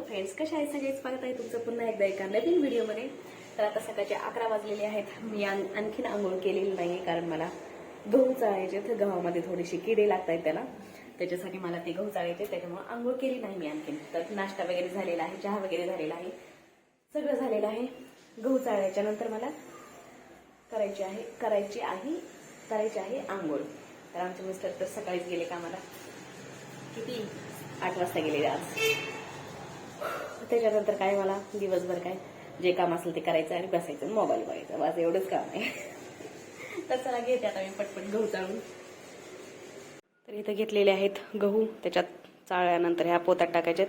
Hello friends कशा आहे सगळे स्वागत आहे तुमचं पुन्हा एकदा एका नवीन व्हिडिओमध्ये. तर आता सकाळचे अकरा वाजलेले आहेत. मी आणखीन आंघोळ केलेली नाही कारण मला गहू चाळायचे तर गव्हामध्ये थोडीशी किडे लागत आहेत त्याला. त्याच्यासाठी मला ते गहू चाळायचे त्याच्यामुळे आंघोळ केली नाही मी आणखीन. तर नाश्ता वगैरे झालेला आहे. चहा वगैरे झालेला आहे. सगळं झालेलं आहे. गहू चाळायच्या नंतर मला करायची आहे करायची आहे करायची आहे आंघोळ. तर आमचे मिस्टर तर सकाळीच गेले कामाला. किती? आठ वाजता गेलेले आज. त्याच्यानंतर काय मला? दिवसभर काय? जे काम असेल ते करायचं आणि बसायचं मोबाईल बघायचा. बस एवढंच काम आहे. तर चला घेते आता मी पटपट गहू चाळून. तर इथं घेतलेले आहेत गहू. त्याच्यात चाळल्यानंतर ह्या पोतात टाकायचेत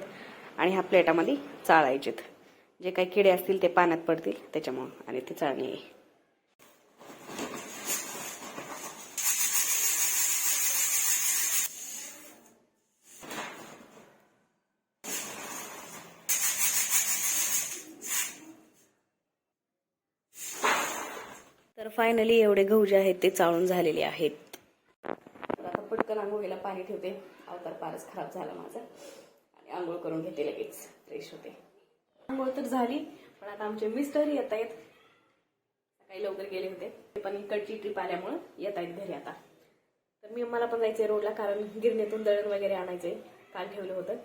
आणि ह्या प्लेटामध्ये चाळायचेत. जे काही किडे असतील ते पाण्यात पडतील त्याच्यामुळं आणि ते चाळणी तर फायनली एवढे गहू जे आहेत ते चाळून झालेले आहेत. तर आता पटकन आंघोळीला पाणी ठेवते. अवतार फारच खराब झाला माझा. आणि आंघोळ करून घेते लगेच. फ्रेश होते. आंघोळ तर झाली पण आता आमचे मिस्टर येत आहेत. सकाळी लवकर गेले होते. पण इकडची ट्रिप आल्यामुळं येत आहेत घरी आता. तर मी मला पण जायचंय रोडला कारण गिरणीतून दळण वगैरे आणायचंय. काल ठेवलं होतं.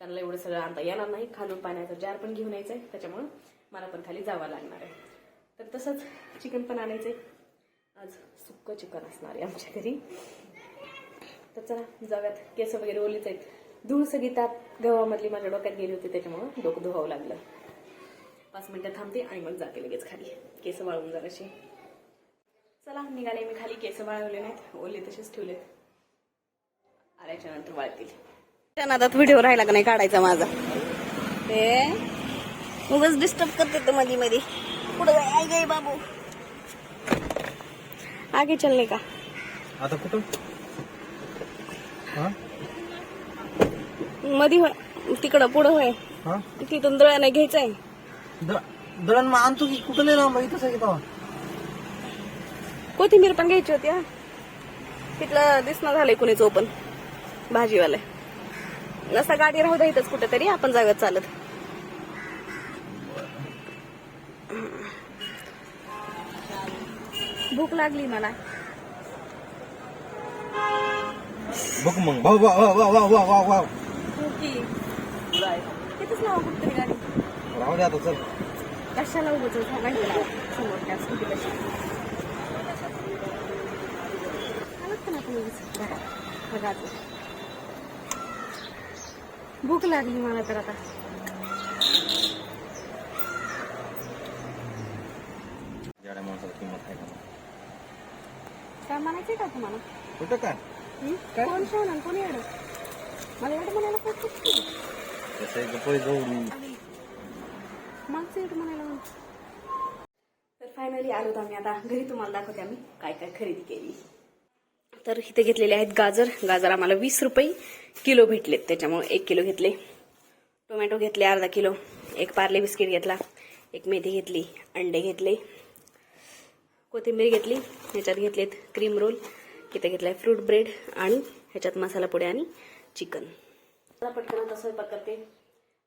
त्यांना एवढं सगळं आणता येणार नाही. खालून पाण्याचा जार पण घेऊन यायचंय. त्याच्यामुळं मला पण खाली जावं लागणार आहे. तर तसंच चिकन पण आणायचंय. आज सुक्क चिकन असणार आहे आमच्या घरी. तर चला जाऊयात. केस वगैरे ओलीच आहेत. धूळ सगळी त्यात गव्हामधली माझ्या डोक्यात गेली होती त्याच्यामुळं डोकं धुवावं लागलं. पाच मिनिटं थांबते आणि मग जाते लगेच खाली. केस वाळवून जराशी. चला निघाले मी खाली. केस वाळवले नाहीत. ओले तसेच ठेवलेत. आल्याच्यानंतर वाळतील. त्या नादात व्हिडिओ राहिला का नाही काढायचा माझा. ते उगाच डिस्टर्ब करते तर मध्ये मध्ये पुढे आई गे बाबू. आगे चलने का. आता कुठं? हा? मध्ये होय. तिकडं पुढं होय. हा? तिथून दळण घ्यायचंय. द- दळण मग आणतो की कुठं? इथंच आहे की तेव्हा? कोथिंबीर पण घ्यायची होती हा. तिथलं दिसणं झालंय कुणीच ओपन भाजीवाले. नसा गाडी राहू द्या इथंच कुठेतरी आपण जाऊयात चालत. भूक लागली मला. बघ मग. भाऊ भाऊ भाऊ भाऊ भाऊ भाऊ भाऊ भाऊ भूकी. तिथंच लावा कुठतरी गाडी? राहू दे आता चल. कशाला उभं गाडी लावा समोर त्या स्कूटी कशी आलात ना तुम्ही बघा. भूक लागली मला तर आता जाड्या माणसाला किंमत आहे का का तुम्हाला? कुठं काय? हं? काय? कोण आणि कोण येडं मला म्हणायला जाऊन मागचं म्हणायला. तर फायनली आलो होतो आम्ही आता. घरी तुम्हाला दाखवते आम्ही काय काय खरेदी केली. तर इथे घेतलेले आहेत गाजर. गाजर आम्हाला वीस रुपये किलो भेटलेत. त्याच्यामुळे एक किलो घेतले. टोमॅटो घेतले अर्धा किलो. एक पार्ले बिस्किट घेतला. एक मेथी घेतली. अंडे घेतले. कोथिंबीर घेतली ह्याच्यात घेतलेत क्रीम रोल इथे घेतलाय फ्रूट ब्रेड आणि ह्याच्यात मसाला पुडे आणि चिकन मला पटकन आता स्वयंपाक करते.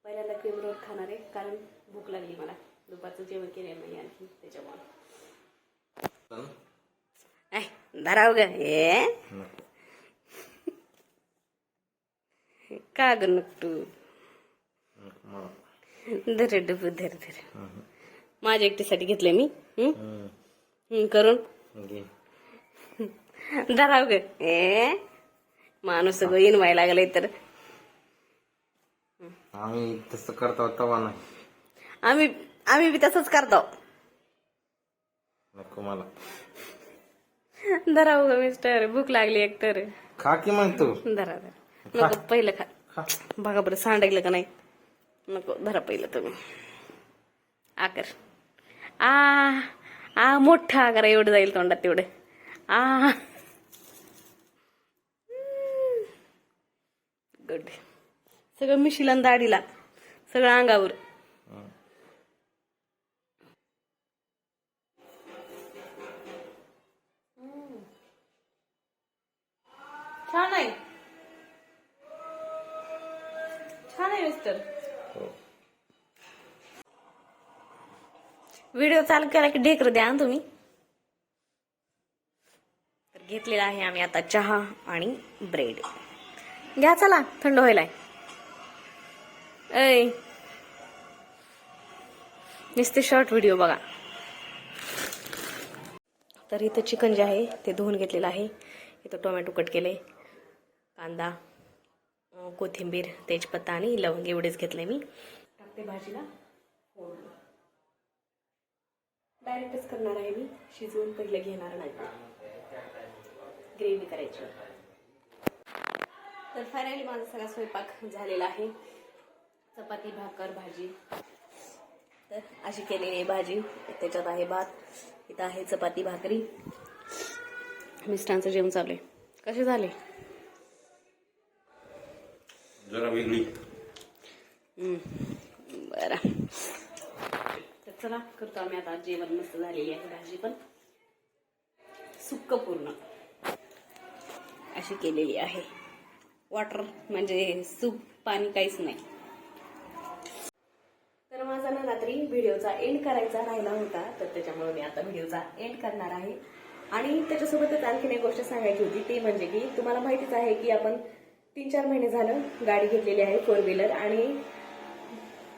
पहिल्यांदा क्रीम रोल खाणार आहे कारण भूक लागली मला. दुपारचं जेवण केलं नाही आणखी त्याच्यामुळे. धराव ग हे. का ग नकटू धर डबू धर धर. माझ्या एकटीसाठी घेतले मी हं? करून. धराव ग. ए माणूस सगळं इनवाय लागलंय तर. आम्ही तसं करता तवा नाही. आम्ही आम्ही बी तसंच करतो. नको मला. धराव ग मिस्टर भूक लागली एकतर. खा की मग तू. धरा धरा. नको पहिलं खा. खा. बघा बरं सांडायला का नाही? नको धरा पहिलं तुम्ही. आकर आ. आ मोठा आकार एवढं जाईल तोंडात तेवढं आ गुड सगळं मिशीला दाढीला सगळं अंगावर छान आहे छान आहे मिस्टर व्हिडिओ चालू केला की ढेकर द्या ना तुम्ही. तर घेतलेला आहे आम्ही आता चहा आणि ब्रेड घ्या चला थंड व्हायलाय. ऐ. नुसते शॉर्ट व्हिडिओ बघा. तर इथं चिकन जे आहे ते धुवून घेतलेलं आहे. इथं टोमॅटो कट केले कांदा कोथिंबीर तेजपत्ता आणि लवंग एवढेच घेतले मी. टाकते भाजीला. डायरेक्टच करणार आहे मी शिजवून पहिलं घेणार नाही. ग्रेव्ही करायची. तर फायनली माझा सगळा स्वयंपाक झालेला आहे. चपाती भाकर भाजी. तर अशी केलेली आहे भाजी. त्याच्यात आहे भात. इथं आहे चपाती भाकरी. मिस्टरांचं जेवण चालू आहे. कसे झाले? जरा वेगळी. बरं. चला करतो आम्ही आता जेवण मस्त झालेली आहे भाजी पण. सुक्क पूर्ण. अशी केलेली आहे. वॉटर म्हणजे सूप पाणी काहीच नाही. तर माझा ना रात्री व्हिडिओचा एंड करायचा राहिला होता तर त्याच्यामुळे मी आता व्हिडिओचा एंड करणार आहे. आणि त्याच्यासोबतच आणखीन एक गोष्ट सांगायची होती ती म्हणजे की तुम्हाला माहितीच आहे की आपण तीन चार महिने झालं गाडी घेतलेली आहे फोर व्हीलर आणि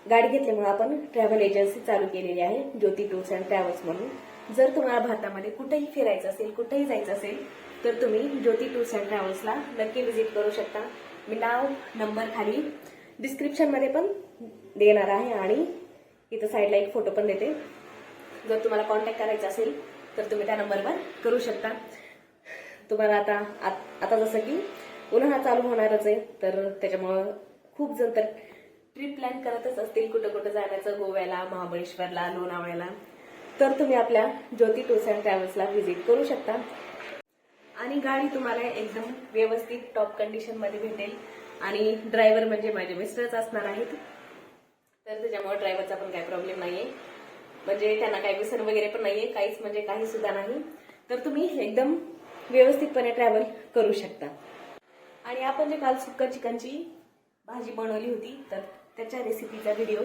गाडी घेतल्यामुळे आपण ट्रॅव्हल एजन्सी चालू केलेली आहे ज्योती टूर्स अँड ट्रॅव्हल्स म्हणून. जर तुम्हाला भारतामध्ये कुठेही फिरायचं असेल कुठेही जायचं असेल तर तुम्ही ज्योती टूर्स अँड ट्रॅव्हल्सला नक्की व्हिजिट करू शकता. मी नाव नंबर खाली डिस्क्रिप्शनमध्ये पण देणार आहे आणि इथं साईडला एक फोटो पण देते. जर तुम्हाला कॉन्टॅक्ट करायचा असेल तर तुम्ही त्या नंबरवर करू शकता. तुम्हाला आता आता जसं की उन्हाळा चालू होणारच आहे तर त्याच्यामुळं खूप जण तर ट्रिप प्लॅन करतच असतील कुठं कुठं जाण्याचं गोव्याला महाबळेश्वरला लोणावळ्याला. तर तुम्ही आपल्या ज्योती टूर्स अँड ट्रॅव्हल्सला व्हिजिट करू शकता. आणि गाडी तुम्हाला एकदम व्यवस्थित टॉप कंडिशनमध्ये भेटेल. आणि ड्रायव्हर म्हणजे माझे मिस्टरच असणार आहेत. तर त्याच्यामुळे ड्रायव्हरचा पण काही प्रॉब्लेम नाहीये. म्हणजे त्यांना काही विसर वगैरे पण नाहीये. काहीच म्हणजे काही सुद्धा नाही. तर तुम्ही एकदम व्यवस्थितपणे ट्रॅव्हल करू शकता. आणि आपण जे काल सुक्का चिकनची भाजी बनवली होती तर त्याच्या रेसिपीचा व्हिडिओ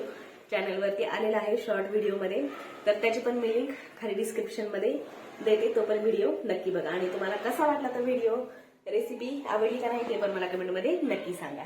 चॅनलवरती आलेला आहे शॉर्ट व्हिडिओमध्ये तर त्याची पण मी लिंक खाली डिस्क्रिप्शनमध्ये देते तो पण व्हिडिओ नक्की बघा. आणि तुम्हाला कसा वाटला तो व्हिडिओ रेसिपी आवडली का नाही ते पण मला कमेंटमध्ये नक्की सांगा.